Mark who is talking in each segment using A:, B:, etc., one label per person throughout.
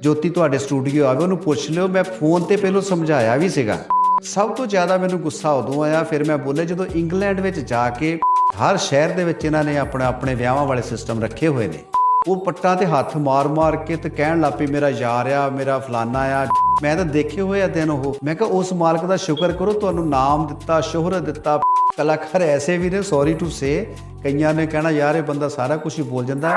A: ਜੋਤੀ ਤੁਹਾਡੇ ਸਟੂਡੀਓ ਆਵੇ, ਉਹਨੂੰ ਪੁੱਛ ਲਿਓ। ਮੈਂ ਫੋਨ ਤੇ ਪਹਿਲਾਂ ਸਮਝਾਇਆ ਵੀ ਸੀਗਾ। ਸਭ ਤੋਂ ਜ਼ਿਆਦਾ ਮੈਨੂੰ ਗੁੱਸਾ ਉਦੋਂ ਆਇਆ, ਫਿਰ ਮੈਂ ਬੋਲੇ ਜਦੋਂ ਇੰਗਲੈਂਡ ਵਿੱਚ ਜਾ ਕੇ ਹਰ ਸ਼ਹਿਰ ਦੇ ਵਿੱਚ ਇਹਨਾਂ ਨੇ ਆਪਣੇ ਆਪਣੇ ਵਿਆਹਾਂ ਵਾਲੇ ਸਿਸਟਮ ਰੱਖੇ ਹੋਏ ਨੇ। ਉਹ ਪੱਟਾਂ ਤੇ ਹੱਥ ਮਾਰ-ਮਾਰ ਕੇ ਤੇ ਕਹਿਣ ਲੱਪੇ ਮੇਰਾ ਯਾਰ ਆ, ਮੇਰਾ ਫਲਾਨਾ ਆ। ਮੈਂ ਤਾਂ ਦੇਖੇ ਹੋਏ ਆ ਦਿਨ ਉਹ। ਮੈਂ ਕਿਹਾ, ਉਸ ਮਾਲਕ ਦਾ ਸ਼ੁਕਰ ਕਰੋ, ਤੁਹਾਨੂੰ ਨਾਮ ਦਿੱਤਾ ਸ਼ੋਹਰਤ ਦਿੱਤਾ। ਕਲਾਕਾਰ ਐਸੇ ਵੀ ਨੇ ਸੌਰੀ ਟੂ ਸੇ ਕਈਆਂ ਨੇ ਕਹਿਣਾ, ਯਾਰ, ਇਹ ਬੰਦਾ ਸਾਰਾ ਕੁਝ ਹੀ ਬੋਲ ਜਾਂਦਾ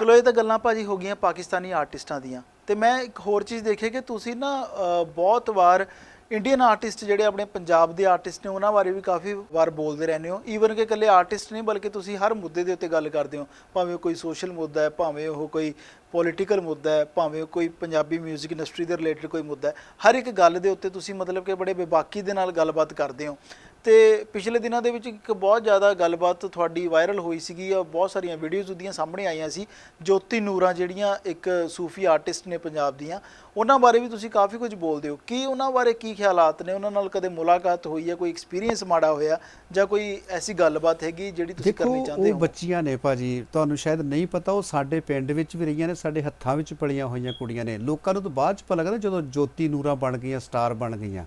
B: ਚਲੋ, ਇਹ ਤਾਂ ਗੱਲਾਂ ਭਾਜੀ ਹੋ ਗਈਆਂ ਪਾਕਿਸਤਾਨੀ ਆਰਟਿਸਟਾਂ ਦੀਆਂ। ਤੇ ਮੈਂ ਇੱਕ ਹੋਰ ਚੀਜ਼ ਦੇਖੀ ਕਿ ਤੁਸੀਂ ਨਾ ਬਹੁਤ ਵਾਰ ਇੰਡੀਅਨ ਆਰਟਿਸਟ ਜਿਹੜੇ ਆਪਣੇ ਪੰਜਾਬ ਦੇ ਆਰਟਿਸਟ ਨੇ, ਉਹਨਾਂ ਬਾਰੇ ਵੀ ਕਾਫੀ ਵਾਰ ਬੋਲਦੇ ਰਹਿੰਦੇ ਹੋ। ਈਵਨ ਕਿ ਇਕੱਲੇ ਆਰਟਿਸਟ ਨਹੀਂ, ਬਲਕਿ ਤੁਸੀਂ ਹਰ ਮੁੱਦੇ ਦੇ ਉੱਤੇ ਗੱਲ ਕਰਦੇ ਹੋ। ਭਾਵੇਂ ਉਹ ਕੋਈ ਸੋਸ਼ਲ ਮੁੱਦਾ ਹੈ, ਭਾਵੇਂ ਉਹ ਕੋਈ ਪੋਲੀਟੀਕਲ ਮੁੱਦਾ ਹੈ, ਭਾਵੇਂ ਉਹ ਕੋਈ ਪੰਜਾਬੀ 뮤직 ਇੰਡਸਟਰੀ ਦੇ ਰਿਲੇਟਡ ਕੋਈ ਮੁੱਦਾ ਹੈ। ਹਰ ਇੱਕ ਗੱਲ ਦੇ ਉੱਤੇ ਤੁਸੀਂ ਮਤਲਬ ਕਿ ਬੜੇ ਬੇਬਾਕੀ ਦੇ ਨਾਲ ਗੱਲਬਾਤ ਕਰਦੇ ਹੋ। ਤੇ ਪਿਛਲੇ ਦਿਨਾਂ ਦੇ ਵਿੱਚ ਇੱਕ ਬਹੁਤ ਜ਼ਿਆਦਾ ਗੱਲਬਾਤ ਤੁਹਾਡੀ ਵਾਇਰਲ ਹੋਈ ਸੀਗੀ ਔਰ ਬਹੁਤ ਸਾਰੀਆਂ ਵੀਡੀਓਜ਼ ਉਹਦੀਆਂ ਸਾਹਮਣੇ ਆਈਆਂ ਸੀ। ਜੋਤੀ ਨੂਰਾਂ ਜਿਹੜੀਆਂ ਇੱਕ ਸੂਫੀ ਆਰਟਿਸਟ ਨੇ ਪੰਜਾਬ ਦੀਆਂ ਉਹਨਾਂ ਬਾਰੇ ਵੀ ਤੁਸੀਂ ਕਾਫੀ ਕੁਝ ਬੋਲਦੇ ਹੋ। ਕੀ ਉਹਨਾਂ ਬਾਰੇ ਕੀ ਖਿਆਲਾਤ ਨੇ? ਉਹਨਾਂ ਨਾਲ ਕਦੇ ਮੁਲਾਕਾਤ ਹੋਈ ਹੈ? ਕੋਈ ਐਕਸਪੀਰੀਅੰਸ ਮਾੜਾ ਹੋਇਆ? ਜਾਂ ਕੋਈ ਐਸੀ ਗੱਲਬਾਤ ਹੈਗੀ ਜਿਹੜੀ ਤੁਸੀਂ ਕਰਨੀ ਚਾਹੁੰਦੇ
A: ਉਹ
B: ਹੋ?
A: ਬੱਚੀਆਂ ਨੇ ਭਾਜੀ ਤੁਹਾਨੂੰ ਸ਼ਾਇਦ ਨਹੀਂ ਪਤਾ ਉਹ ਸਾਡੇ ਪਿੰਡ ਵਿੱਚ ਵੀ ਰਹੀਆਂ ਨੇ ਸਾਡੇ ਹੱਥਾਂ ਵਿੱਚ ਪਲੀਆਂ ਹੋਈਆਂ ਕੁੜੀਆਂ ਨੇ। ਲੋਕਾਂ ਨੂੰ ਤਾਂ ਬਾਅਦ ਚ ਪਤਾ ਲੱਗਦਾ ਜਦੋਂ ਜੋਤੀ ਨੂਰਾਂ ਬਣ ਗਈਆਂ ਸਟਾਰ ਬਣ ਗਈਆਂ।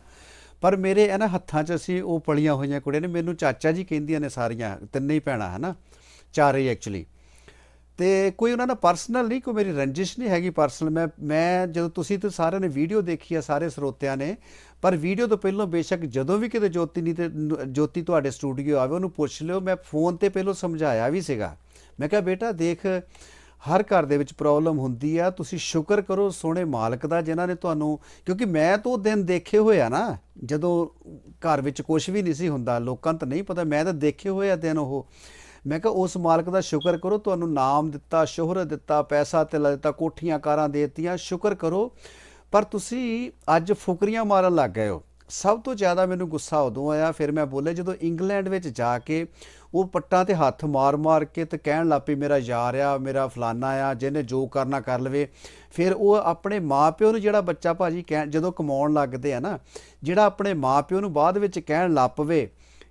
A: ਪਰ ਮੇਰੇ ਇਹਨਾਂ ਹੱਥਾਂ 'ਚ ਅਸੀਂ ਉਹ ਪਲੀਆਂ ਹੋਈਆਂ ਕੁੜੀਆਂ ਨੇ, ਮੈਨੂੰ ਚਾਚਾ ਜੀ ਕਹਿੰਦੀਆਂ ਨੇ ਸਾਰੀਆਂ, ਤਿੰਨੇ ਹੀ ਭੈਣਾਂ, ਹਨਾ? ਚਾਰੇ ਐਕਚੁਅਲੀ ਤੇ ਕੋਈ ਉਹਨਾਂ ਦਾ ਪਰਸਨਲ ਨਹੀਂ, ਕੋਈ ਮੇਰੀ ਰੰਜਿਸ਼ ਨਹੀਂ ਹੈਗੀ ਪਰਸਨਲ ਮੈਂ ਮੈਂ ਜਦੋਂ ਤੁਸੀਂ ਤੇ ਸਾਰਿਆਂ ਨੇ ਵੀਡੀਓ ਦੇਖੀ ਆ, ਸਾਰੇ ਸਰੋਤਿਆਂ ਨੇ, ਪਰ ਵੀਡੀਓ ਤੋਂ ਪਹਿਲਾਂ ਬੇਸ਼ੱਕ ਜਦੋਂ ਵੀ ਕਿਤੇ ਜੋਤੀ ਨਹੀਂ ਤੇ ਜੋਤੀ ਤੁਹਾਡੇ ਸਟੂਡੀਓ ਆਵੇ, ਉਹਨੂੰ ਪੁੱਛ ਲਿਓ। ਮੈਂ ਫੋਨ ਤੇ ਪਹਿਲਾਂ ਸਮਝਾਇਆ ਵੀ ਸੀਗਾ। ਮੈਂ ਕਿਹਾ, ਬੇਟਾ ਦੇਖ ਹਰ ਘਰ ਦੇ ਵਿੱਚ ਪ੍ਰੋਬਲਮ ਹੁੰਦੀ ਆ, ਤੁਸੀਂ ਸ਼ੁਕਰ ਕਰੋ ਸੋਹਣੇ ਮਾਲਕ ਦਾ ਜਿਨ੍ਹਾਂ ਨੇ ਤੁਹਾਨੂੰ, ਕਿਉਂਕਿ ਮੈਂ ਤਾਂ ਉਹ ਦਿਨ ਦੇਖੇ ਹੋਏ ਆ ਨਾ, ਜਦੋਂ ਘਰ ਵਿੱਚ ਕੁਝ ਵੀ ਨਹੀਂ ਸੀ ਹੁੰਦਾ, ਲੋਕਾਂ ਨੂੰ ਤਾਂ ਨਹੀਂ ਪਤਾ, ਮੈਂ ਤਾਂ ਦੇਖੇ ਹੋਏ ਆ ਦਿਨ ਉਹ। ਮੈਂ ਕਿਹਾ, ਉਸ ਮਾਲਕ ਦਾ ਸ਼ੁਕਰ ਕਰੋ, ਤੁਹਾਨੂੰ ਨਾਮ ਦਿੱਤਾ ਸ਼ੋਹਰਤ ਦਿੱਤਾ, ਪੈਸਾ ਤੇ ਦਿੱਤਾ, ਕੋਠੀਆਂ ਕਾਰਾਂ ਦੇ ਦਿੱਤੀਆਂ, ਸ਼ੁਕਰ ਕਰੋ। ਪਰ ਤੁਸੀਂ ਅੱਜ ਫੁਕਰੀਆਂ ਮਾਰਨ ਲੱਗ ਗਏ ਹੋ। ਸਭ ਤੋਂ ਜ਼ਿਆਦਾ ਮੈਨੂੰ ਗੁੱਸਾ ਉਦੋਂ ਆਇਆ, ਫਿਰ ਮੈਂ ਬੋਲੇ ਜਦੋਂ ਇੰਗਲੈਂਡ ਵਿੱਚ ਜਾ ਕੇ ਉਹ ਪੱਟਾਂ ਤੇ ਹੱਥ ਮਾਰ-ਮਾਰ ਕੇ ਤੇ ਕਹਿਣ ਲੱਪੇ ਮੇਰਾ ਯਾਰ ਆ ਮੇਰਾ ਫਲਾਨਾ ਆ ਜਿਹਨੇ ਜੋ ਕਰਨਾ ਕਰ ਲਵੇ। ਫਿਰ ਉਹ ਆਪਣੇ ਮਾਪਿਓ ਨੂੰ ਜਿਹੜਾ ਬੱਚਾ ਭਾਜੀ ਜਦੋਂ ਕਮਾਉਣ ਲੱਗਦੇ ਆ ਨਾ ਜਿਹੜਾ ਆਪਣੇ ਮਾਪਿਓ ਨੂੰ ਬਾਅਦ ਵਿੱਚ ਕਹਿਣ ਲੱਪਵੇ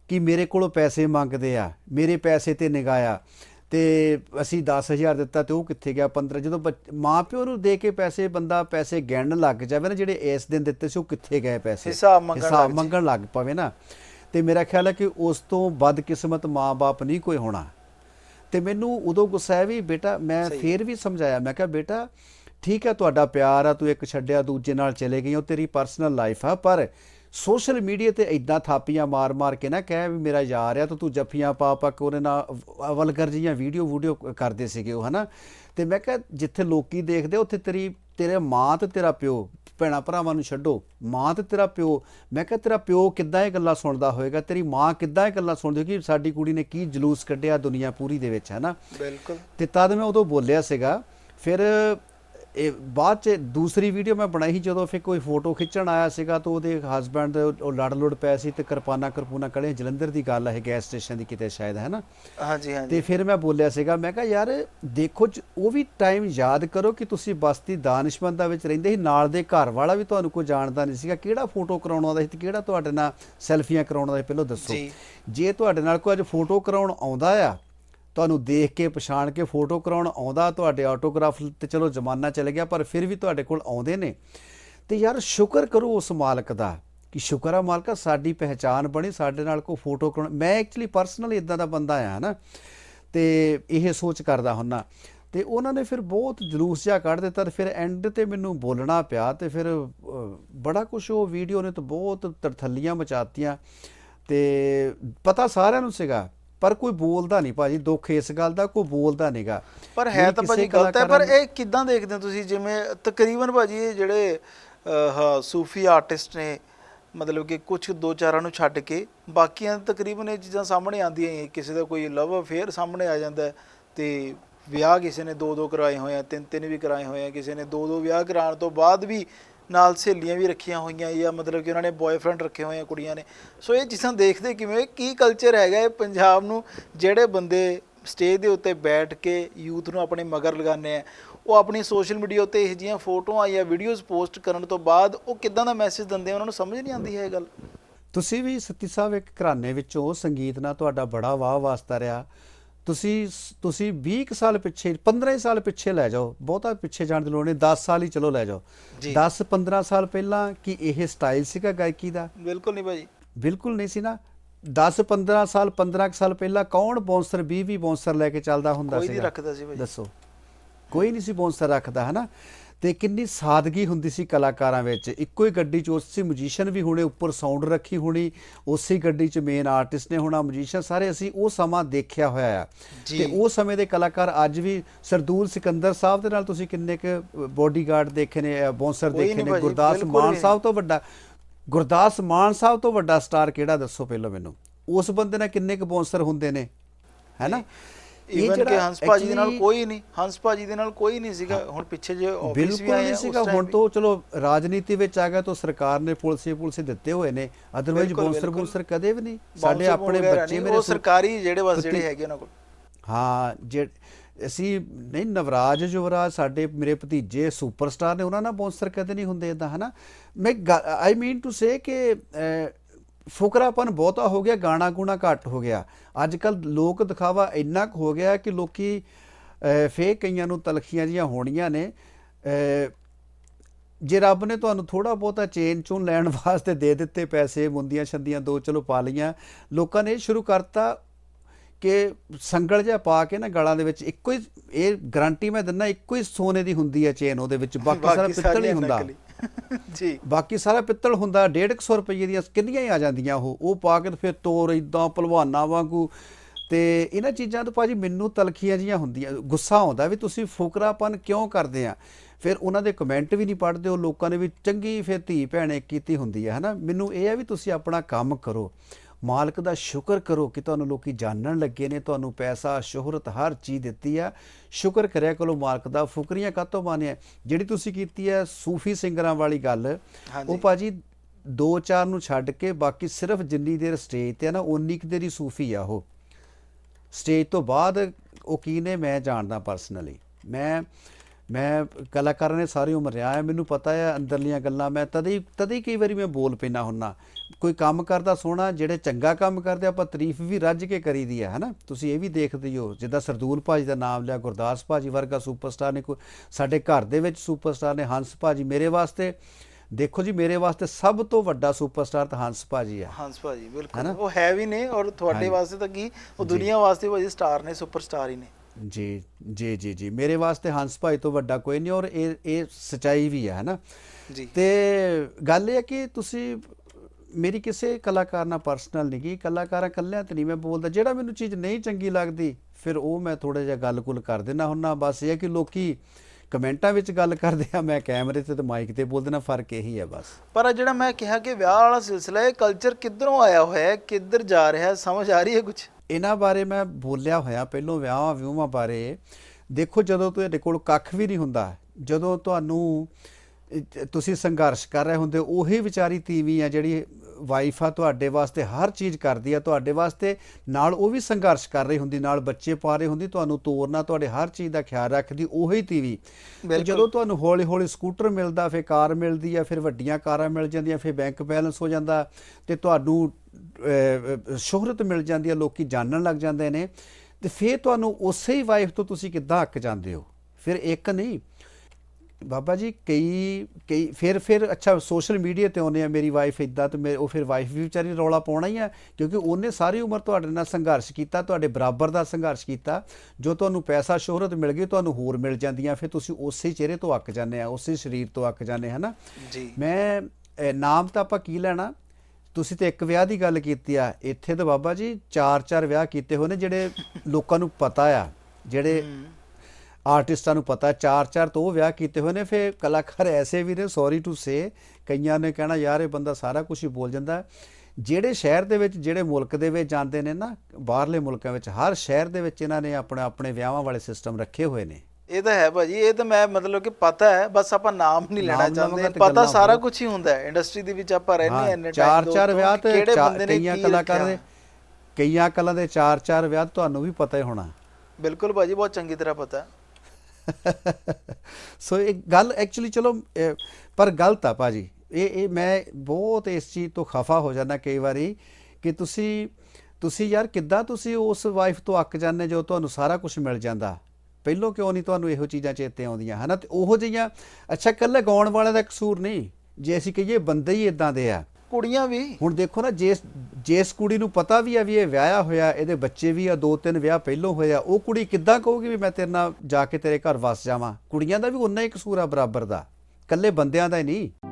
A: ਕਿ ਮੇਰੇ ਕੋਲੋਂ ਪੈਸੇ ਮੰਗਦੇ ਆ ਮੇਰੇ ਪੈਸੇ ਤੇ ਨਿਗਾਇਆ ਤੇ ਅਸੀਂ 10000 ਦਿੱਤਾ ਤੇ ਉਹ ਕਿੱਥੇ ਗਿਆ? 15 ਜਦੋਂ ਬੱਚ- ਮਾਂ ਪਿਓ ਨੂੰ ਦੇ ਕੇ ਪੈਸੇ ਬੰਦਾ ਪੈਸੇ ਗਿਣਨ ਲੱਗ ਜਾਵੇ ਨਾ ਜਿਹੜੇ ਇਸ ਦਿਨ ਦਿੱਤੇ ਸੀ ਉਹ ਕਿੱਥੇ ਗਏ ਪੈਸੇ?
B: ਹਿਸਾਬ। ਮੰਗਣ ਲੱਗ
A: ਪਵੇ ਨਾ। ਤੇ ਮੇਰਾ ਖਿਆਲ ਹੈ ਕਿ ਉਸ ਤੋਂ ਬਦਕਿਸਮਤ ਮਾਂ-ਬਾਪ ਨਹੀਂ ਕੋਈ ਹੋਣਾ ਤੇ ਮੈਨੂੰ ਉਦੋਂ ਗੁੱਸਾ ਆਇਆ ਵੀ ਬੇਟਾ ਮੈਂ। ਫੇਰ ਵੀ ਸਮਝਾਇਆ ਮੈਂ ਕਿਹਾ ਬੇਟਾ ਠੀਕ ਹੈ ਤੁਹਾਡਾ ਪਿਆਰ ਆ ਤੂੰ ਇੱਕ ਛੱਡਿਆ ਦੂਜੇ ਨਾਲ ਚਲੇ ਗਈ ਉਹ ਤੇਰੀ ਪਰਸਨਲ ਲਾਈਫ ਆ ਪਰ ਸੋਸ਼ਲ ਮੀਡੀਆ ਤੇ ਇਦਾਂ ਥਾਪੀਆਂ ਮਾਰ-ਮਾਰ ਕੇ ਨਾ ਕਹਿ ਵੀ ਮੇਰਾ ਯਾਰ ਆ ਤਾਂ ਤੂੰ ਜੱਫੀਆਂ ਪਾ ਪਾ ਕੇ ਉਹਦੇ ਨਾਲ ਵਲਗਰ ਜੀਆਂ ਵੀਡੀਓ ਵੀਡੀਓ ਕਰਦੇ ਸੀਗੇ ਉਹ ਹਨਾ ਤੇ ਮੈਂ ਕਿਹਾ ਜਿੱਥੇ ਲੋਕੀ ਦੇਖਦੇ ਉੱਥੇ ਤੇਰੀ ਤੇਰੇ ਮਾਂ ਤੇ ਤੇਰਾ ਪਿਓ ਭੈਣਾ ਭਰਾਵਾਂ ਨੂੰ ਛੱਡੋ ਮਾਂ ਤੇ ਤੇਰਾ ਪਿਓ। ਮੈਂ ਕਿਹਾ ਤੇਰਾ ਪਿਓ ਕਿੱਦਾਂ ਇਹ ਗੱਲਾਂ ਸੁਣਦਾ ਹੋਵੇਗਾ ਤੇਰੀ ਮਾਂ ਕਿੱਦਾਂ ਇਹ ਗੱਲਾਂ ਸੁਣਦੀ ਹੋਵੇਗੀ ਸਾਡੀ ਕੁੜੀ ਨੇ ਕੀ ਜਲੂਸ ਕੱਢਿਆ ਦੁਨੀਆ ਪੂਰੀ ਦੇ ਵਿੱਚ ਹਨਾ
B: ਬਿਲਕੁਲ।
A: ਤੇ ਤਦ ਮੈਂ ਉਦੋਂ ਬੋਲਿਆ ਸੀਗਾ ਫਿਰ ਇਹ ਬਾਅਦ ਚ ਦੂਸਰੀ ਵੀਡੀਓ ਮੈਂ ਬਣਾਈ ਸੀ ਜਦੋਂ ਫਿਰ ਕੋਈ ਫੋਟੋ ਖਿੱਚਣ ਆਇਆ ਸੀਗਾ ਤਾਂ ਉਹਦੇ ਹਸਬੰਡ ਦੇ ਉਹ ਲੜ ਲੁੜ ਪਏ ਸੀ ਤੇ ਕਿਰਪਾਨਾ ਕਰਪੂਨਾ ਕੜੇ ਜਲੰਧਰ ਦੀ ਗੱਲ ਹੈ ਗੈਸ ਸਟੇਸ਼ਨ ਦੀ ਕਿਤੇ ਸ਼ਾਇਦ ਹੈ ਨਾ?
B: ਹਾਂਜੀ ਹਾਂਜੀ।
A: ਤੇ ਫਿਰ ਮੈਂ ਬੋਲਿਆ ਸੀਗਾ ਮੈਂ ਕਿਹਾ ਯਾਰ ਦੇਖੋ ਉਹ ਵੀ ਟਾਈਮ ਯਾਦ ਕਰੋ ਕਿ ਤੁਸੀਂ ਬਸਤੀ ਦਾਨਿਸ਼ਮੰਦਾ ਵਿੱਚ ਰਹਿੰਦੇ ਸੀ ਨਾਲ ਦੇ ਘਰ ਵਾਲਾ ਵੀ ਤੁਹਾਨੂੰ ਕੋਈ ਜਾਣਦਾ ਨਹੀਂ ਸੀਗਾ। ਕਿਹੜਾ ਫੋਟੋ ਕਰਾਉਣ ਆਉਂਦਾ ਸੀ ਤੇ ਕਿਹੜਾ ਤੁਹਾਡੇ ਨਾਲ ਸੈਲਫੀਆਂ ਕਰਾਉਣ ਆਉਂਦਾ ਸੀ ਪਹਿਲਾਂ ਦੱਸੋ।
B: ਜੇ।
A: ਤੁਹਾਡੇ ਨਾਲ ਕੋਈ ਅੱਜ ਫੋਟੋ ਕਰਾਉਣ ਆਉਂਦਾ ਆ ਤੁਹਾਨੂੰ ਦੇਖ ਕੇ, ਪਛਾਣ ਕੇ ਫੋਟੋ ਕਰਾਉਣ ਆਉਂਦਾ, ਤੁਹਾਡੇ ਆਟੋਗ੍ਰਾਫ ਤੇ ਚਲੋ ਜ਼ਮਾਨਾ ਚਲੇ ਗਿਆ, ਪਰ ਫਿਰ ਵੀ ਤੁਹਾਡੇ ਕੋਲ ਆਉਂਦੇ ਨੇ। ਤੇ ਯਾਰ ਸ਼ੁਕਰ ਕਰੋ ਉਸ ਮਾਲਕ ਦਾ, ਕਿ ਸ਼ੁਕਰ ਆ ਮਾਲਕਾ, ਸਾਡੀ ਪਹਿਚਾਨ ਬਣੀ, ਸਾਡੇ ਨਾਲ ਕੋਈ ਫੋਟੋ ਕਰਾਉਣ। ਮੈਂ ਐਕਚੁਅਲੀ ਪਰਸਨਲੀ ਇਦਾਂ ਦਾ ਬੰਦਾ ਆ ਨਾ, ਤੇ ਇਹ ਸੋਚ ਕਰਦਾ ਹੁੰਨਾ। ਤੇ ਉਹਨਾਂ ਨੇ ਫਿਰ ਬਹੁਤ ਜਲੂਸ ਜਿਹਾ ਕੱਢ ਦਿੱਤਾ ਤੇ ਫਿਰ ਐਂਡ ਤੇ ਮੈਨੂੰ ਬੋਲਣਾ ਪਿਆ ਤੇ ਫਿਰ ਬੜਾ ਕੁਝ ਉਹ ਵੀਡੀਓ ਨੇ ਤਾਂ ਬਹੁਤ ਤਰਥੱਲੀਆਂ ਮਚਾਤੀਆਂ। ਤੇ ਪਤਾ ਸਾਰਿਆਂ ਨੂੰ ਸੀਗਾ ਪਰ ਕੋਈ ਬੋਲਦਾ ਨਹੀਂ ਭਾਜੀ ਦੁੱਖ ਇਸ ਗੱਲ ਦਾ ਕੋਈ ਬੋਲਦਾ ਨਹੀਂਗਾ
B: ਪਰ ਹੈ ਤਾਂ ਭਾਜੀ ਗਲਤ ਹੈ ਪਰ ਇਹ ਕਿੱਦਾਂ ਦੇਖਦੇ ਹੋ ਤੁਸੀਂ? ਜਿਵੇਂ ਤਕਰੀਬਨ ਭਾਜੀ ਇਹ ਜਿਹੜੇ ਸੂਫੀ ਆਰਟਿਸਟ ਨੇ ਮਤਲਬ ਕਿ ਕੁਝ ਦੋ ਚਾਰਾਂ ਨੂੰ ਛੱਡ ਕੇ ਬਾਕੀਆਂ ਦੇ ਤਕਰੀਬਨ ਇਹ ਚੀਜ਼ਾਂ ਸਾਹਮਣੇ ਆਉਂਦੀਆਂ ਹੀ ਕਿਸੇ ਦਾ ਕੋਈ ਲਵ ਅਫੇਅਰ ਸਾਹਮਣੇ ਆ ਜਾਂਦਾ ਤੇ ਵਿਆਹ ਕਿਸੇ ਨੇ ਦੋ ਦੋ ਕਰਾਏ ਹੋਏ ਆ ਤਿੰਨ ਤਿੰਨ ਵੀ ਕਰਾਏ ਹੋਏ ਆ ਕਿਸੇ ਨੇ ਦੋ ਦੋ ਵਿਆਹ ਕਰਾਉਣ ਤੋਂ ਬਾਅਦ ਵੀ ਨਾਲ ਸਹੇਲੀਆਂ ਵੀ ਰੱਖੀਆਂ ਹੋਈਆਂ ਜਾਂ ਮਤਲਬ ਕਿ ਉਹਨਾਂ ਨੇ ਬॉयਫ੍ਰੈਂਡ ਰੱਖੇ ਹੋਏ ਆ, ਕੁੜੀਆਂ ਨੇ। ਸੋ ਇਹ ਚੀਜ਼ਾਂ ਦੇਖਦੇ ਕਿਵੇਂ, ਕੀ ਕਲਚਰ ਹੈਗਾ ਇਹ ਪੰਜਾਬ ਨੂੰ, ਜਿਹੜੇ ਬੰਦੇ ਸਟੇਜ ਦੇ ਉੱਤੇ ਬੈਠ ਕੇ ਯੂਥ ਨੂੰ ਆਪਣੇ ਮਗਰ ਲਗਾਉਂਦੇ ਆ, ਉਹ ਆਪਣੀ ਸੋਸ਼ਲ ਮੀਡੀਆ ਉੱਤੇ ਇਹੋ ਜਿਹੀਆਂ ਫੋਟੋਆਂ ਜਾਂ ਵੀਡੀਓਜ਼ ਪੋਸਟ ਕਰਨ ਤੋਂ ਬਾਅਦ ਉਹ ਕਿੱਦਾਂ ਦਾ ਮੈਸੇਜ ਦਿੰਦੇ ਆ, ਉਹਨਾਂ ਨੂੰ ਸਮਝ ਨਹੀਂ ਆਉਂਦੀ ਹੈ ਇਹ ਗੱਲ।
A: ਤੁਸੀਂ ਵੀ ਸਤੀ ਸਾਹਿਬ ਇੱਕ ਘਰਾਣੇ ਵਿੱਚੋਂ ਸੰਗੀਤ ਨਾਲ ਤੁਹਾਡਾ ਬੜਾ ਵਾਹ ਵਾਸਤਾ ਰਿਹਾ। ਤੁਸੀਂ ਤੁਸੀਂ 20 ਕੁ ਸਾਲ ਪਿੱਛੇ 15 ਹੀ ਸਾਲ ਪਿੱਛੇ ਲੈ ਜਾਓ ਬਹੁਤਾ ਪਿੱਛੇ ਜਾਣ ਦੀ ਲੋੜ ਨਹੀਂ 10 ਸਾਲ ਹੀ ਚਲੋ ਲੈ ਜਾਓ।
B: ਜੀ।
A: 10 15 ਸਾਲ ਪਹਿਲਾਂ ਕੀ ਇਹ ਸਟਾਈਲ ਸੀਗਾ ਗਾਇਕੀ ਦਾ?
B: ਬਿਲਕੁਲ ਨਹੀਂ ਭਾਜੀ।
A: ਬਿਲਕੁਲ ਨਹੀਂ ਸੀ ਨਾ। 10 15 ਸਾਲ 15 ਕੁ ਸਾਲ ਪਹਿਲਾਂ ਕੌਣ ਬੌਂਸਰ 20 20 ਬੌਂਸਰ ਲੈ ਕੇ ਚੱਲਦਾ ਹੁੰਦਾ
B: ਕੋਈ ਨਹੀਂ ਰੱਖਦਾ ਸੀ ਭਾਜੀ।
A: ਦੱਸੋ। ਕੋਈ ਨਹੀਂ ਸੀ ਬੌਂਸਰ ਰੱਖਦਾ ਹਨਾ? ਤੇ ਕਿੰਨੀ ਸਾਦਗੀ ਹੁੰਦੀ ਸੀ ਕਲਾਕਾਰਾਂ ਵਿੱਚ। ਇੱਕੋ ਹੀ ਗੱਡੀ 'ਚ ਉਸੇ ਮਿਊਜ਼ੀਸ਼ੀਅਨ ਵੀ ਹੋਣੇ ਉੱਪਰ ਸਾਊਂਡ ਰੱਖੀ ਹੋਣੀ ਉਸੇ ਗੱਡੀ 'ਚ ਮੇਨ ਆਰਟਿਸਟ ਨੇ ਹੋਣਾ। ਮਿਊਜ਼ੀਸ਼ੀਅਨ ਸਾਰੇ ਅਸੀਂ ਉਹ ਸਮਾਂ ਦੇਖਿਆ ਹੋਇਆ ਆ। ਤੇ ਉਹ ਸਮੇਂ ਦੇ ਕਲਾਕਾਰ ਅੱਜ ਵੀ ਸਰਦੂਲ ਸਿਕੰਦਰ ਸਾਹਿਬ ਦੇ ਨਾਲ ਤੁਸੀਂ ਕਿੰਨੇ ਕੁ ਬੋਡੀਗਾਰਡ ਦੇਖੇ ਨੇ ਬੌਂਸਰ ਦੇਖੇ ਨੇ ਗੁਰਦਾਸ ਮਾਨ ਸਾਹਿਬ ਤੋਂ ਵੱਡਾ ਗੁਰਦਾਸ ਮਾਨ ਸਾਹਿਬ ਤੋਂ ਵੱਡਾ ਸਟਾਰ ਕਿਹੜਾ ਦੱਸੋ ਪਹਿਲਾਂ ਮੈਨੂੰ? ਉਸ ਬੰਦੇ ਨਾਲ ਕਿੰਨੇ ਕੁ ਬੌਂਸਰ ਹੁੰਦੇ ਨੇ? ਹੈਨਾ ਇਹ
B: ਈਵਨ ਕਿ ਹੰਸ ਭਾਜੀ ਦੇ ਨਾਲ ਕੋਈ ਨਹੀਂ ਹੰਸ ਭਾਜੀ ਦੇ ਨਾਲ ਕੋਈ ਨਹੀਂ ਸੀਗਾ। ਹੁਣ ਪਿੱਛੇ ਜੇ ਆਫਿਸ ਵੀ
A: ਬਿਲਕੁਲ
B: ਆਏ
A: ਨਹੀਂ
B: ਆ
A: ਸੀਗਾ। ਹੁਣ। ਤੋਂ ਚਲੋ ਰਾਜਨੀਤੀ ਵਿੱਚ ਆ ਗਿਆ ਤਾਂ ਸਰਕਾਰ ਨੇ ਪੁਲਿਸੇ ਪੁਲਿਸੇ ਦਿੱਤੇ ਹੋਏ ਨੇ। Otherwise bouncer. ਬੌਂਸਰ ਕਦੇ ਵੀ ਨਹੀਂ। ਸਾਡੇ ਆਪਣੇ ਬੱਚੇ ਮੇਰੇ
B: ਸਰਕਾਰੀ ਜਿਹੜੇ ਬਸ ਜਿਹੜੇ ਹੈਗੇ ਉਹਨਾਂ ਕੋਲ।
A: ਹਾਂ ਜੇ ਅਸੀਂ ਨਹੀਂ ਨਵਰਾਜ ਯੁਵਰਾਜ ਸਾਡੇ ਮੇਰੇ ਭਤੀਜੇ ਸੁਪਰਸਟਾਰ ਨੇ ਉਹਨਾਂ ਨਾਲ ਬੌਂਸਰ ਕਦੇ ਨਹੀਂ ਹੁੰਦੇ ਇਦਾਂ ਹਨਾ? ਮੈਂ ਆਈ ਮੀਨ ਟੂ ਸੇ ਕਿ ਫੁਕਰਾਪਨ ਬਹੁਤਾ ਹੋ ਗਿਆ, ਗਾਣਾ ਗੁਣਾ ਘੱਟ ਹੋ ਗਿਆ। ਅੱਜ ਕੱਲ ਲੋਕ ਦਿਖਾਵਾ ਇੰਨਾ ਕੁ ਹੋ ਗਿਆ ਕਿ ਲੋਕੀ ਫੇਕ ਕਈਆਂ ਨੂੰ ਤਲਖੀਆਂ ਜੀਆਂ ਹੋਣੀਆਂ ਨੇ। ਜੇ ਰੱਬ ਨੇ ਤੁਹਾਨੂੰ ਥੋੜਾ ਬਹੁਤਾ ਚੇਨ ਚੂਨ ਲੈਣ ਵਾਸਤੇ ਦੇ ਦਿੱਤੇ ਪੈਸੇ ਮੁੰਦੀਆਂ ਛੰਦੀਆਂ ਦੋ ਚਲੋ ਪਾ ਲਈਆਂ, ਲੋਕਾਂ ਨੇ ਇਹ ਸ਼ੁਰੂ ਕਰਤਾ ਕਿ ਸੰਗਲ ਜਿਹਾ ਪਾ ਕੇ ਨਾ ਗਲਾਂ ਦੇ ਵਿੱਚ ਇੱਕੋ ਹੀ ਇਹ ਗਾਰੰਟੀ ਮੈਂ ਦਿੰਦਾ ਇੱਕੋ ਹੀ ਸੋਨੇ ਦੀ ਹੁੰਦੀ ਹੈ ਚੇਨ ਉਹਦੇ ਵਿੱਚ। ਬਾਕੀ ਸਾਰਾ ਪਿੱਤਲ ਹੀ ਹੁੰਦਾ।
B: ਜੀ।
A: ਬਾਕੀ ਸਾਰਾ ਪਿੱਤਲ ਹੁੰਦਾ 150 ਰੁਪਏ ਦੀਆਂ ਕਿੰਨੀਆਂ ਹੀ ਆ ਜਾਂਦੀਆਂ ਉਹ। ਉਹ ਪਾ ਕੇ ਫਿਰ ਤੋਰ ਇਦਾਂ ਭਲਵਾਨਾਂ ਵਾਂਗੂ। ਤੇ ਇਹਨਾਂ ਚੀਜ਼ਾਂ ਤੋਂ ਭਾਜੀ ਮੈਨੂੰ ਤਲਖੀਆਂ ਜੀਆਂ ਹੁੰਦੀਆਂ ਗੁੱਸਾ ਆਉਂਦਾ ਵੀ ਤੁਸੀਂ ਫੁਕਰਾਪਨ ਕਿਉਂ ਕਰਦੇ ਆ? ਫਿਰ ਉਹਨਾਂ ਦੇ ਕਮੈਂਟ ਵੀ ਨਹੀਂ ਪੜ੍ਹਦੇ ਉਹ ਲੋਕਾਂ ਨੇ ਵੀ ਚੰਗੀ ਫਿਰ ਧੀ ਭੈਣੇ ਕੀਤੀ ਹੁੰਦੀ ਹੈ ਹਨਾ? ਮੈਨੂੰ ਇਹ ਹੈ ਵੀ ਤੁਸੀਂ ਆਪਣਾ ਕੰਮ ਕਰੋ। ਮਾਲਕ ਦਾ ਸ਼ੁਕਰ ਕਰੋ ਕਿ ਤੁਹਾਨੂੰ ਲੋਕੀ ਜਾਣਨ ਲੱਗੇ ਨੇ ਤੁਹਾਨੂੰ ਪੈਸਾ ਸ਼ੋਹਰਤ ਹਰ ਚੀਜ਼ ਦਿੱਤੀ ਆ। ਸ਼ੁਕਰ ਕਰਿਆ ਕਰੋ ਮਾਲਕ ਦਾ ਫੁਕਰੀਆਂ ਕਾਤੋਂ ਮਾਨਿਆ ਜਿਹੜੀ ਤੁਸੀਂ ਕੀਤੀ ਹੈ ਸੂਫੀ ਸਿੰਗਰਾਂ ਵਾਲੀ ਗੱਲ। ਉਹ ਭਾਜੀ ਦੋ ਚਾਰ ਨੂੰ ਛੱਡ ਕੇ ਬਾਕੀ ਸਿਰਫ ਜਿੰਨੀ ਦੇਰ ਸਟੇਜ ਤੇ ਆ ਨਾ ਉਨੀ ਕੁ ਦੇਰ ਹੀ ਸੂਫੀ ਆ ਉਹ। ਸਟੇਜ ਤੋਂ ਬਾਅਦ ਉਹ ਕੀ ਨੇ ਮੈਂ ਜਾਣਦਾ ਪਰਸਨਲੀ ਮੈਂ ਮੈਂ ਕਲਾਕਾਰਾਂ ਨੇ ਸਾਰੀ ਉਮਰ ਰਿਹਾ ਹੈ ਮੈਨੂੰ ਪਤਾ ਹੈ ਅੰਦਰਲੀਆਂ ਗੱਲਾਂ। ਮੈਂ ਤਦੇ ਤਦੇ ਕਈ ਵਾਰੀ ਮੈਂ ਬੋਲ ਪੈਣਾ ਹੁੰਨਾ। ਕੋਈ ਕੰਮ ਕਰਦਾ ਸੋਹਣਾ ਜਿਹੜੇ ਚੰਗਾ ਕੰਮ ਕਰਦੇ ਆਪਾਂ ਤਾਰੀਫ ਵੀ ਰੱਜ ਕੇ ਕਰੀਦੀ ਹੈ ਹਨਾ? ਤੁਸੀਂ ਇਹ ਵੀ ਦੇਖਦੇ ਹੋ ਜਿੱਦਾਂ ਸਰਦੂਲ ਭਾਜੀ ਦਾ ਨਾਮ ਲਿਆ ਗੁਰਦਾਸ ਭਾਜੀ ਵਰਗਾ ਸੁਪਰਸਟਾਰ ਨੇ ਕੋਈ ਸਾਡੇ ਘਰ ਦੇ ਵਿੱਚ ਸੁਪਰਸਟਾਰ ਨੇ ਹੰਸ ਭਾਜੀ ਮੇਰੇ ਵਾਸਤੇ। ਦੇਖੋ ਜੀ ਮੇਰੇ ਵਾਸਤੇ ਸਭ ਤੋਂ ਵੱਡਾ ਸੁਪਰਸਟਾਰ ਤਾਂ ਹੰਸ ਭਾਜੀ ਆ
B: ਹੰਸ ਭਾਜੀ ਬਿਲਕੁਲ? ਉਹ ਹੈ ਵੀ ਨੇ ਔਰ ਤੁਹਾਡੇ। ਵਾਸਤੇ ਤਾਂ ਕੀ ਉਹ ਦੁਨੀਆ ਵਾਸਤੇ ਭਾਜੀ ਸਟਾਰ ਨੇ ਸੁਪਰਸਟਾਰ ਹੀ ਨੇ।
A: ਜੀ ਜੀ ਜੀ ਜੀ। ਮੇਰੇ ਵਾਸਤੇ ਹੰਸ ਭਾਈ ਤੋਂ ਵੱਡਾ ਕੋਈ ਨਹੀਂ ਔਰ ਇਹ ਇਹ ਸਚਾਈ ਵੀ ਹੈ ਹਨਾ
B: ਜੀ।
A: ਤੇ ਗੱਲ ਇਹ ਹੈ ਕਿ ਤੁਸੀਂ ਮੇਰੀ ਕਿਸੇ ਕਲਾਕਾਰ ਨਾਲ ਪਰਸਨਲ ਨਹੀਂ ਗੀ। ਕਲਾਕਾਰਾਂ ਕੱਲਿਆਂ ਤੇ ਨਹੀਂ ਮੈਂ ਬੋਲਦਾ। ਜਿਹੜਾ ਮੈਨੂੰ ਚੀਜ਼ ਨਹੀਂ ਚੰਗੀ ਲੱਗਦੀ ਫਿਰ ਉਹ ਮੈਂ ਥੋੜਾ ਜਿਹਾ ਗੱਲ-ਗੁਲ ਕਰ ਦਿੰਦਾ ਹੁੰਨਾ ਬਸ ਇਹ ਕਿ ਲੋਕੀ ਕਮੈਂਟਾਂ ਵਿੱਚ ਗੱਲ ਕਰਦੇ ਆ ਮੈਂ ਕੈਮਰੇ ਤੇ ਤੇ ਮਾਈਕ ਤੇ ਬੋਲ ਦੇਣਾ ਫ਼ਰਕ ਇਹੀ ਹੈ ਬਸ।
B: ਪਰ ਜਿਹੜਾ ਮੈਂ ਕਿਹਾ ਕਿ ਵਿਆਹ ਵਾਲਾ ਸਿਲਸਿਲਾ ਇਹ ਕਲਚਰ ਕਿੱਧਰੋਂ ਆਇਆ ਹੋਇਆ ਹੈ ਕਿੱਧਰ ਜਾ ਰਿਹਾ ਹੈ ਸਮਝ ਆ ਰਹੀ ਹੈ ਕੁਝ
A: ਇਹਨਾਂ ਬਾਰੇ ਮੈਂ ਬੋਲਿਆ ਹੋਇਆ ਪਹਿਲੋਂ ਵਿਆਹਾਂ ਵਿਊਹਾਂ ਬਾਰੇ। ਦੇਖੋ ਜਦੋਂ ਤੁਹਾਡੇ ਕੋਲ ਕੱਖ ਵੀ ਨਹੀਂ ਹੁੰਦਾ ਜਦੋਂ ਤੁਹਾਨੂੰ ਤੁਸੀਂ ਸੰਘਰਸ਼ ਕਰ ਰਹੇ ਹੁੰਦੇ ਉਹੀ ਵਿਚਾਰੀ ਤੀਵੀਂ ਆ ਜਿਹੜੀ ਵਾਈਫ ਆ ਤੁਹਾਡੇ ਵਾਸਤੇ ਹਰ ਚੀਜ਼ ਕਰਦੀ ਆ ਤੁਹਾਡੇ ਵਾਸਤੇ ਨਾਲ ਉਹ ਵੀ ਸੰਘਰਸ਼ ਕਰ ਰਹੀ ਹੁੰਦੀ ਨਾਲ ਬੱਚੇ ਪਾ ਰਹੀ ਹੁੰਦੀ ਤੁਹਾਨੂੰ ਤੋਰਨਾ ਤੁਹਾਡੇ ਹਰ ਚੀਜ਼ ਦਾ ਖਿਆਲ ਰੱਖਦੀ ਉਹੀ ਤੀਵੀਂ। ਜਦੋਂ ਤੁਹਾਨੂੰ ਹੌਲੀ ਹੌਲੀ ਸਕੂਟਰ ਮਿਲਦਾ ਫਿਰ ਕਾਰ ਮਿਲਦੀ ਆ ਫਿਰ ਵੱਡੀਆਂ ਕਾਰਾਂ ਮਿਲ ਜਾਂਦੀਆਂ ਫਿਰ ਬੈਂਕ ਬੈਲੈਂਸ ਹੋ ਜਾਂਦਾ ਤੇ ਤੁਹਾਨੂੰ ਸ਼ੋਹਰਤ ਮਿਲ ਜਾਂਦੀ ਆ ਲੋਕੀ ਜਾਣਨ ਲੱਗ ਜਾਂਦੇ ਨੇ। ਤੇ ਫਿਰ ਤੁਹਾਨੂੰ ਉਸੇ ਹੀ ਵਾਈਫ ਤੋਂ ਤੁਸੀਂ ਕਿੱਦਾਂ ਅੱਕ ਜਾਂਦੇ ਹੋ? ਫਿਰ ਇੱਕ ਨਹੀਂ ਬਾਬਾ ਜੀ ਕਈ ਕਈ ਫਿਰ ਫਿਰ ਅੱਛਾ ਸੋਸ਼ਲ ਮੀਡੀਆ ਤੇ ਆਉਂਦੇ ਆ ਮੇਰੀ ਵਾਈਫ ਇਦਾਂ ਤੇ ਮੇ- ਉਹ ਫਿਰ ਵਾਈਫ ਵੀ ਵਿਚਾਰੀ ਰੌਲਾ ਪਾਉਣਾ ਹੀ ਆ ਕਿਉਂਕਿ ਉਹਨੇ ਸਾਰੀ ਉਮਰ ਤੁਹਾਡੇ ਨਾਲ ਸੰਘਰਸ਼ ਕੀਤਾ ਤੁਹਾਡੇ ਬਰਾਬਰ ਦਾ ਸੰਘਰਸ਼ ਕੀਤਾ। ਜੋ ਤੁਹਾਨੂੰ ਪੈਸਾ ਸ਼ੋਹਰਤ ਮਿਲ ਗਈ ਤੁਹਾਨੂੰ ਹੋਰ ਮਿਲ ਜਾਂਦੀਆਂ ਫਿਰ ਤੁਸੀਂ ਉਸੇ ਚਿਹਰੇ ਤੋਂ ਅੱਕ ਜਾਂਦੇ ਆ ਉਸੇ ਸਰੀਰ ਤੋਂ ਅੱਕ ਜਾਂਦੇ ਹਨਾ?
B: ਜੀ।
A: ਮੈਂ ਨਾਮ ਤਾਂ ਆਪਾਂ ਕੀ ਲੈਣਾ? ਤੁਸੀਂ ਤੇ ਇੱਕ ਵਿਆਹ ਦੀ ਗੱਲ ਕੀਤੀ ਆ ਇੱਥੇ ਤਾਂ ਬਾਬਾ ਜੀ ਚਾਰ ਚਾਰ ਵਿਆਹ ਕੀਤੇ ਨੇ ਜਿਹੜੇ ਲੋਕਾਂ ਨੂੰ ਪਤਾ ਆ ਜਿਹੜੇ ਆਰਟਿਸਟਾਂ ਨੂੰ ਪਤਾ ਚਾਰ ਚਾਰ ਤੋਂ ਵਿਆਹ ਕੀਤੇ ਹੋਏ ਨੇ ਫਿਰ ਕਲਾਕਾਰ ਐਸੇ ਵੀ ਨੇ ਸੌਰੀ ਟੂ ਸੇ ਕਈਆਂ ਨੇ ਕਹਿਣਾ ਯਾਰ ਇਹ ਬੰਦਾ ਸਾਰਾ ਕੁਝ ਹੀ ਬੋਲ ਜਾਂਦਾ ਜਿਹੜੇ ਸ਼ਹਿਰ ਦੇ ਵਿੱਚ ਜਿਹੜੇ ਮੁਲਕ ਦੇ ਵਿੱਚ ਜਾਂਦੇ ਨੇ ਨਾ ਬਾਹਰਲੇ ਮੁਲਕਾਂ ਵਿੱਚ ਹਰ ਸ਼ਹਿਰ ਦੇ ਵਿੱਚ ਇਹਨਾਂ ਨੇ ਆਪਣੇ ਆਪਣੇ ਵਿਆਹਾਂ ਵਾਲੇ ਸਿਸਟਮ ਰੱਖੇ ਹੋਏ ਨੇ।
B: ਇਹ ਤਾਂ ਹੈ ਭਾਜੀ ਇਹ ਤਾਂ ਮੈਂ ਮਤਲਬ ਕਿ ਪਤਾ ਹੈ ਬਸ ਆਪਾਂ ਨਾਮ ਨਹੀਂ ਲੈਣਾ ਚਾਹੁੰਦੇ। ਪਤਾ ਸਾਰਾ ਕੁਝ ਹੀ ਹੁੰਦਾ ਹੈ ਇੰਡਸਟਰੀ ਦੇ ਵਿੱਚ ਆਪਾਂ ਰਹਿੰਦੇ ਹਾਂ ਇੰਨੇ
A: ਚਾਰ ਚਾਰ ਵਿਆਹ ਤੇ
B: ਕਿਹੜੇ
A: ਚਾ-
B: ਬੰਦੇ ਨੇ
A: ਕਈਆਂ
B: ਕੀ
A: ਕਲਾਕਾਰ। ਦੇ ਕਈਆਂ ਕਲਾਂ ਦੇ ਚਾਰ ਚਾਰ ਵਿਆਹ ਤੁਹਾਨੂੰ ਵੀ ਪਤਾ ਹੀ ਹੋਣਾ।
B: ਬਿਲਕੁਲ ਭਾਜੀ ਬਹੁਤ ਚੰਗੀ ਤਰ੍ਹਾਂ ਪਤਾ ਹੈ।
A: ਸੋ ਇਹ ਗੱਲ ਐਕਚੁਅਲੀ ਚਲੋ ਪਰ ਗਲਤ ਆ ਭਾਜੀ। ਇਹ ਇਹ ਮੈਂ ਬਹੁਤ ਇਸ ਚੀਜ਼ ਤੋਂ ਖਫਾ ਹੋ ਜਾਂਦਾ ਕਈ ਵਾਰੀ ਕਿ ਤੁਸੀਂ ਤੁਸੀਂ ਯਾਰ ਕਿੱਦਾਂ ਤੁਸੀਂ ਉਸ ਵਾਈਫ ਤੋਂ ਅੱਕ ਜਾਂਦੇ ਜੋ ਤੁਹਾਨੂੰ ਸਾਰਾ ਕੁਝ ਮਿਲ ਜਾਂਦਾ? ਪਹਿਲੋਂ ਕਿਉਂ ਨਹੀਂ ਤੁਹਾਨੂੰ ਇਹੋ ਚੀਜ਼ਾਂ ਚੇਤੇ ਆਉਂਦੀਆਂ? ਹਨਾ? ਤੇ ਉਹੋ ਜਿਹੀਆਂ ਅੱਛਾ ਇਕੱਲੇ ਗਾਉਣ ਵਾਲਿਆਂ ਦਾ ਕਸੂਰ ਨਹੀਂ। ਜੇ ਅਸੀਂ ਕਹੀਏ ਬੰਦੇ ਹੀ ਇਦਾਂ ਦੇ ਆ।
B: ਕੁੜੀਆਂ ਵੀ।
A: ਹੁਣ ਦੇਖੋ ਨਾ ਜਿਸ ਜਿਸ ਕੁੜੀ ਨੂੰ ਪਤਾ ਵੀ ਆ ਵੀ ਇਹ ਵਿਆਹਿਆ ਹੋਇਆ, ਇਹਦੇ ਬੱਚੇ ਵੀ ਆ ਦੋ ਤਿੰਨ ਵਿਆਹ ਪਹਿਲੋਂ ਹੋਏ ਆ, ਉਹ ਕੁੜੀ ਕਿੱਦਾਂ ਕਹੂਗੀ ਵੀ ਮੈਂ ਤੇਰੇ ਨਾਲ ਜਾ ਕੇ ਤੇਰੇ ਘਰ ਵਸ ਜਾਵਾਂ? ਕੁੜੀਆਂ ਦਾ ਵੀ ਉਨਾ ਹੀ ਕਸੂਰ ਆ ਬਰਾਬਰ ਦਾ। ਇਕੱਲੇ ਬੰਦਿਆਂ ਦਾ ਹੀ ਨਹੀਂ।